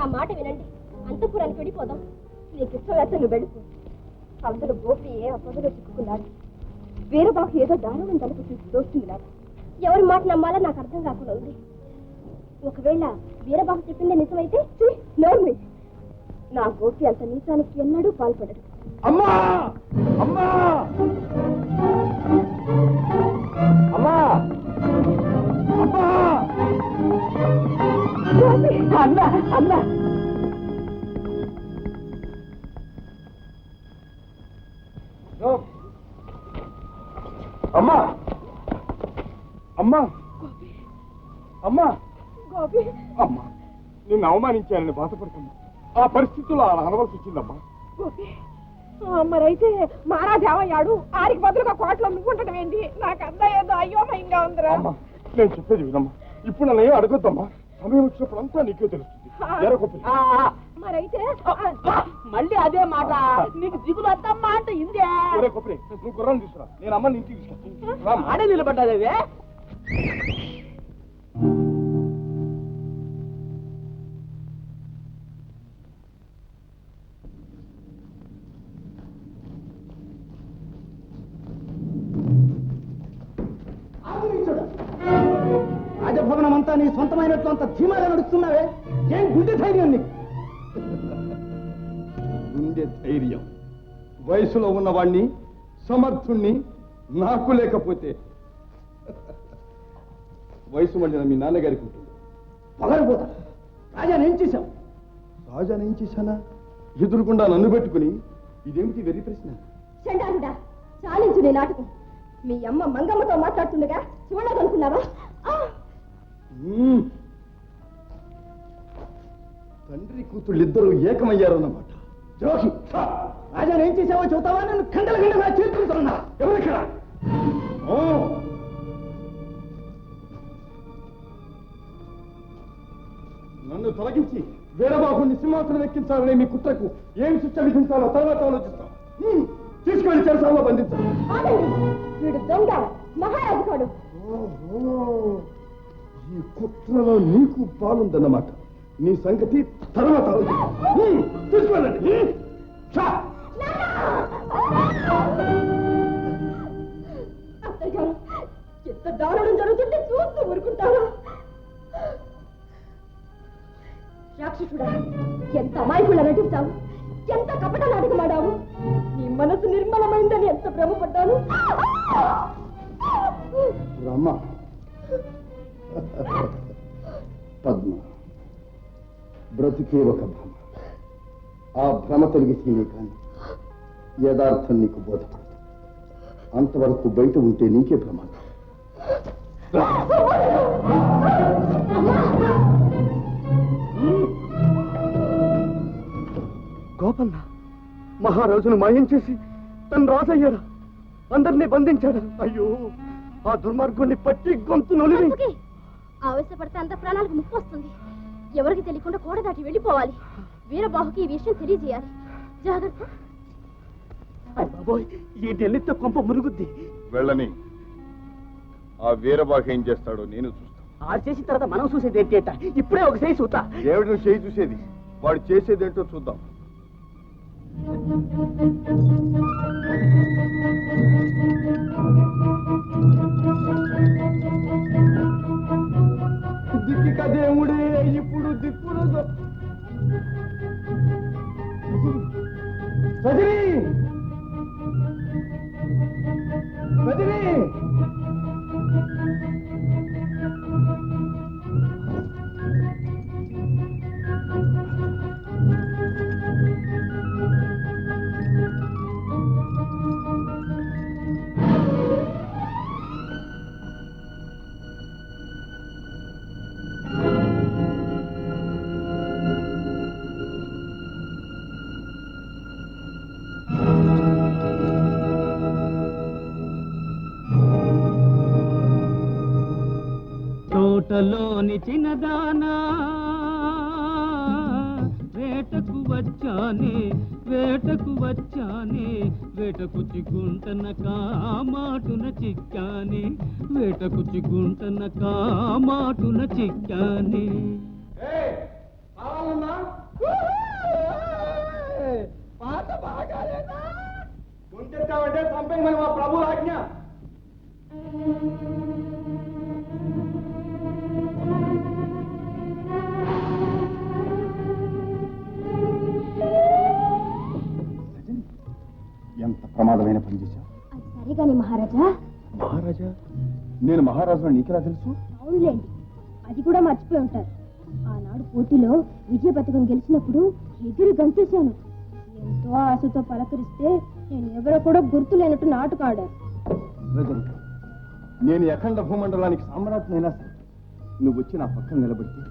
నా మాట వినండి. అంతపురానికి వెళ్ళిపోదాం. నీకు ఇష్టం లేకపోతే నువ్వు వెళ్ళిపో. అవతల గోపి ఏ అపదలో చిక్కుకున్నాడు వీరబాబు ఏదో దారుణం తలుపు చూసి దోస్తున్నాడు ఎవరి మాట నమ్మాలో నాకు అర్థం కాకుండా ఉంది. ఒకవేళ వీరబాబు చెప్పిందే నిజమైతే నోర్మి నా గోపి అంత నీచానికి ఎన్నడూ పాల్పడడు అమ్మా! అమ్మా! అన్న అన్న అమ్మా. అమ్మా. అమ్మా. అమ్మా. నిన్ను అవమానించానని బాధపడుతున్నా. ఆ పరిస్థితుల్లో అలా అనవలసి వచ్చిందమ్మా. మరైతే మహారాజు ఏమయ్యాడు ఆరికి బదులుగా కోట్లు అమ్ముకుంటడం ఏంటి? నాకు అంతా ఏదో అయోమయంగా ఉందిరా. అమ్మా నేను చెప్పేది వినమ్మా. ఇప్పుడు నన్ను ఏం అడగొద్దమ్మా? సమయం వచ్చినప్పుడు అంతా నీకే తెలుస్తుంది. మరైతే మళ్ళీ అదే మాట. నీకు దిగులు వద్దమ్మా అంటే ఇందే గోపి, నువ్వు గుర్రం తీసుకురా. నేను అమ్మని ఇంటికి రామ్మా. ఆడే నిలబడ్డాదే అంతా నీ సొంతమైనట్లు అంత ధీమాగా నడుస్తున్నావే? ఏం గుండె ధైర్యం నీకు? గుండె ధైర్యం. వయసులో ఉన్నవాణ్ణి సమర్థుణ్ణి నాకు లేకపోతే వయసు మళ్ళీ మీ నాన్నగారికి ఉంటుంది. పగలపోతా రాజా నేను చేశాం రాజాని ఏం చేశానా? ఎదురుకుండా నన్ను పెట్టుకుని ఇదేమిటి వెర్రి ప్రశ్న? చండాలుడా చాలించు నీ నాటకం. మీ అమ్మ మంగమ్మతో మాట్లాడుతుండగా చూడదనుకున్నావా. తండ్రి కూతుళ్ళిద్దరూ ఏకమయ్యారన్నమాట. ద్రోహి రాజా నేను చేసావో చెబుతావా నన్ను ఖండగా చేర్చుకుంటున్నా ఎవరిక్కడ ఓ! నన్ను తొలగించి వీరబాబుని సింహాసనం ఎక్కించాలనే మీ కుట్రకు ఏం శిక్ష విధించాలో తర్వాత ఆలోచిస్తాం. తీసుకెళ్ళి చెరసాలలో బంధించాలి వీడు దొంగ మహారాజు ఈ కుట్రలో నీకు పాలుందన్నమాట నీ సంగతి తర్వాత గారు ఎంత దారుణం జరుగుతుంటే చూస్తూ ఊరుకుంటాను రాక్షసుడా ఎంత అమాయకుల నటిస్తావు ఎంత కపట నాటకమాడావు నీ మనసు నిర్మలమైందని ఎంత భ్రమపడ్డాను? రమ్మ. పద్మ. బ్రతికే ఒక భ్రమ. ఆ భ్రమ తొలగితేనే కానీ యథార్థం నీకు బోధపడదు. అంతవరకు బయట ఉంటే నీకే ప్రమాదం గోపన్న మహారాజును మాయం చేసి తను రాజయ్యాడా? అందరినీ బంధించాడా? అయ్యో ఆ దుర్మార్గుణ్ణి పట్టి గొంతు నొలివి. ఆవేశపడితే అంత ప్రాణాలకు ముప్పు వస్తుంది. ఎవరికి తెలియకుండా కోడ దాటి వెళ్ళిపోవాలి. వీరబాహుకి ఈ విషయం తెలియజేయాలి. జాగ్రత్త. ఈ ఢిల్లీతో కొంప మురుగుద్ది వెళ్ళని. ఆ వీరబాహ ఏం చేస్తాడో నేను చూస్తాను. ఆ చేసిన తర్వాత మనం చూసేది ఏంటేట ఇప్పుడే ఒక చేయి చూతా ఏమిటి నువ్వు చేయి చూసేది? వాడు చేసేదేంటో చూద్దాం. తోటలోని చిన్నదానా వేటకు వచ్చానే వేటకు వచ్చానే వేటకు చిగుంటన కామాటున చిక్కానే వేటకు చిగుంటన కామాటున చిక్కానే. పాట బాగాలేదా? ముంచెత్తామంటే చంపేయమని మా ప్రభు ప్రమాదమైన పని చేశావు. సరే కానీ మహారాజా. మహారాజా నేను మహారాజు నీకెలా తెలుసు? అవునులేండి. అది కూడా మర్చిపోయి ఉంటారు. ఆనాడు పోటీలో విజయ పథకం గెలిచినప్పుడు ఎగిరి గంతేశాను. ఎంతో ఆశతో పలకరిస్తే నేను ఎవరో కూడా గుర్తు లేనట్టు నాటుకాడారు నేను అఖండ భూమండలానికి సామ్రాజ్ఞైనా సరే నువ్వు వచ్చి నా పక్కన నిలబడితే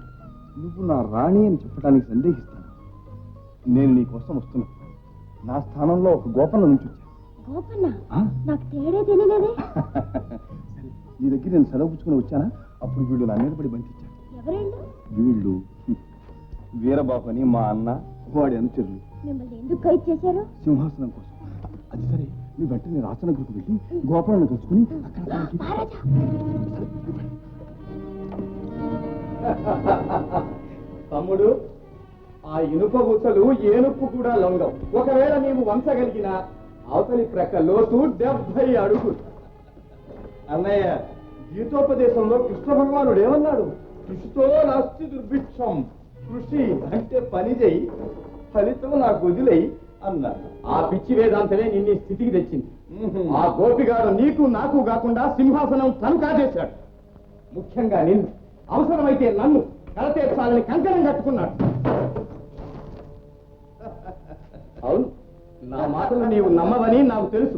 నువ్వు నా రాణి అని చెప్పడానికి సందేహిస్తాను. నేను నీ కోసం వస్తున్నా. నా స్థానంలో ఒక గోపన్న నుంచి గోపన్న ఆ? నాకు తేడే తెలియలేదే. సరే నీ దగ్గర నేను సెలవు పుచ్చుకుని వచ్చానా? అప్పుడు వీళ్ళు నా మీద పడి బంధించారు. ఎవరేండు వీళ్ళు వీరబాబు అని మా అన్న వాడి అనుచరులు. మిమ్మల్ని ఎందుకు ఖైదు చేశారు? సింహాసనం కోసం. అది సరే నీ వెంటనే రాచనగర్కు వెళ్ళి గోపాలను కలుసుకుని అక్కడ. తమ్ముడు ఆ ఇనుప ఊసలు ఏనుపు కూడా లొంగం ఒకవేళ నీవు వంచగలిగిన అవతలి ప్రక్క లోతు డెబ్బై అడుగులు అన్నయ్య గీతోపదేశంలో కృష్ణ భగవానుడు ఏమన్నాడు? కృషితో నాస్తి దుర్భిక్షం. కృషి అంటే పని చేయి ఫలితం నాకు వదిలేయి అన్నాడు. ఆ పిచ్చి వేదాంతమే నిన్ను స్థితికి తెచ్చింది. ఆ గోపిగాడు నీకు నాకు కాకుండా సింహాసనం తను కాజేశాడు ముఖ్యంగా నిన్ను. అవసరమైతే నన్ను కలతేర్చాలని కంకణం కట్టుకున్నాడు. నీవు నమ్మవని నాకు తెలుసు.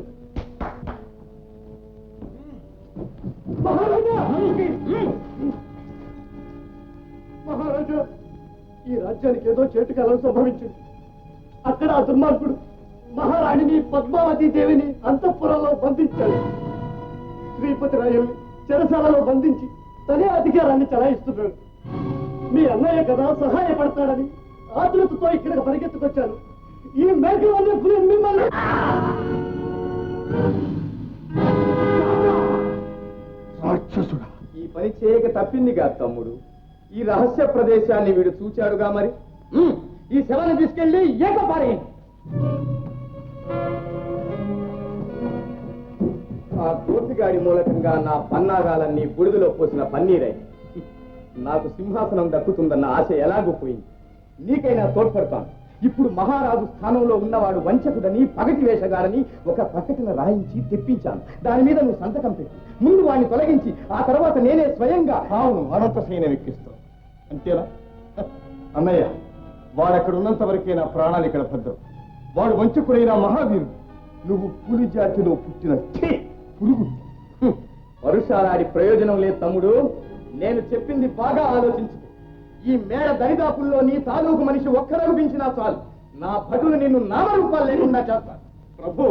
మహారాజా! ఈ రాజ్యానికి ఏదో చేటుకాలం సంభవించింది. అక్కడ ఆ దుర్మార్గుడు మహారాణిని పద్మావతి దేవిని అంతఃపురంలో బంధించాడు. శ్రీపతి రాయల్ని చెరసాలలో బంధించి తనే అధికారాన్ని చలాయిస్తున్నాడు. మీ అన్నయ్య కదా సహాయపడతాడని ఆతృతతో ఇక్కడికి పరిగెత్తుకొచ్చాను. ఈ మేకలన్నీ పులి మిమ్మల్ని రాక్షసుడా. ఈ పని చేయక తప్పిందిగా తమ్ముడు. ఈ రహస్య ప్రదేశాన్ని వీడు చూచాడుగా మరి? ఉమ్, ఈ శవాన్ని తీసుకెళ్ళి ఏకపారేయండి ఆ గోపిగాడి మూలకంగా నా పన్నాగాలన్నీ బుడిదలో పోసిన పన్నీరై. నాకు సింహాసనం దక్కుతుందన్న ఆశ ఎలాగూ పోయింది. నీకైనా తోడ్పడతాను. ఇప్పుడు మహారాజు స్థానంలో ఉన్నవాడు వంచకుడని పగటి వేషగాడని ఒక ప్రకటన రాయించి తెప్పించాను. దాని మీద నువ్వు సంతకం పెట్టి. ముందు వాడిని తొలగించి ఆ తర్వాత నేనే స్వయంగా అవును అనంత సైన్యం ఎక్కిస్తాం అంతేనా? అన్నయ్య వాడక్కడ ఉన్నంత వరకే నా ప్రాణాలు ఇక్కడ భద్రం వాడు వంచకుడైన మహావీరుడు. నువ్వు పులి జాతిలో పుట్టిన పురుగు హ్మ్. వరుషాలాడి ప్రయోజనం లేదు తమ్ముడు. నేను చెప్పింది బాగా ఆలోచించు. ఈ మేడ దరిదాపుల్లో నీ తాలూకు మనిషి ఒక్కరనిపించినా చాలు. నా భటులు నిన్ను నామరూపాలు లేకుండా చేస్తాను ప్రభు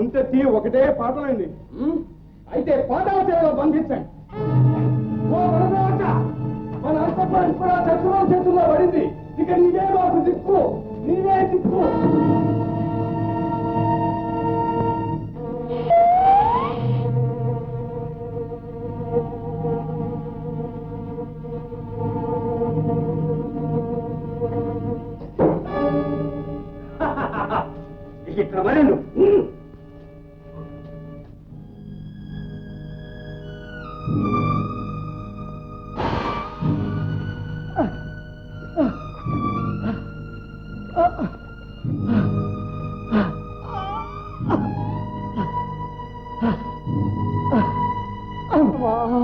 ఉంతెత్తి ఒకటే పాటలండి. అయితే పాటల చేతిలో బంధించండి మన అంతఃపురం కూడా శత్రువుల చేతుల్లో పడింది. ఇక నీవే మాకు దిక్కు నీవే దిక్కు. ఆ